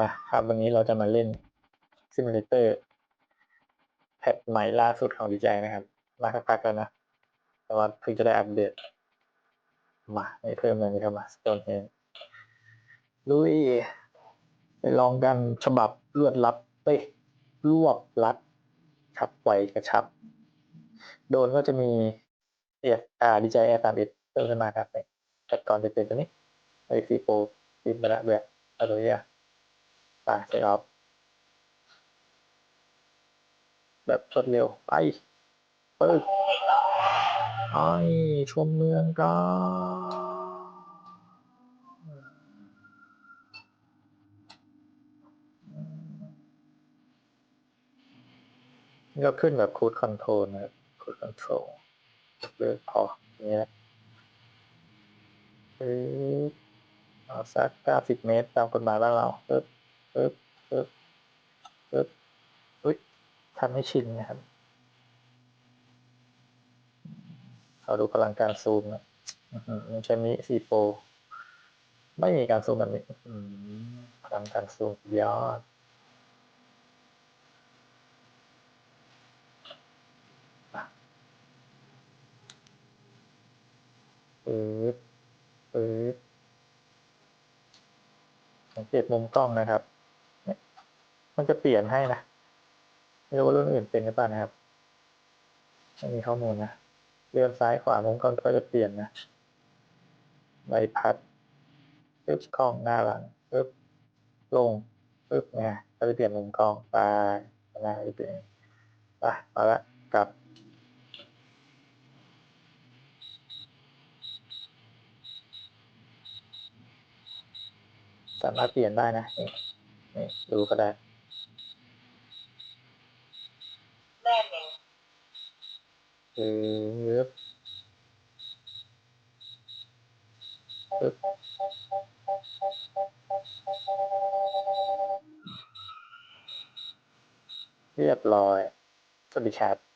นะครับวันนี้เราจะมาเล่นซิมูเลเตอร์แพทใหม่ล่าสุดของดีใจนะครับ มาสักพักแล้วนะ แต่ว่าเพิ่งจะได้อัปเดต มาไม่เพิ่มเลยนะครับมาสโตนเฮนลุยไปลองกันฉบับรวดลับเป้ยรวบลัดชับไวกระชับ โดนก็จะมีเอฟอ่าดีใจแอร์สามเอ็ดเพิ่มขึ้นมาครับแต่ก่อนจะเป็นตัวนี้ไอซีโปฟิล์มบละแบบอะโรเนีย ไปเซออฟแบบรวดเร็ว ไปปึ๊กไอชมเมืองก็ขึ้นแบบคูดคอนโทรลนะครับคูดคอนโทรลเลือกพออย่างนี้แหละเอาสักเก้าสิบเมตรตามกฎหมายบ้านเราปึ๊บ ปึ๊บปึ๊บปึ๊บอุ้ยทำให้ชินนะครับเราดูพลังการซูมนะใช้มิซีโปรไม่มีการซูมแบบนี้พลังการซูมยอดปึ๊บปึ๊บสังเกตมุมกล้องนะครับ มันจะเปลี่ยนให้นะ ไม่รู้ว่ารุ่นอื่นเป็นหรือเปล่านะครับไม่มีข้อมูลนะเลื่อนซ้ายขวามุมกล้องก็จะเปลี่ยนนะใบพัดปึ๊บกล้องหน้าหลังปึ๊บลงปึ๊บไงก็จะเปลี่ยนมุมกล้องไปหน้าจะเปลี่ยนไปมาละกลับสามารถเปลี่ยนได้นะนี่ดูก็ได้ ปึ๊บปึ๊บเรียบร้อย สวัสดีครับ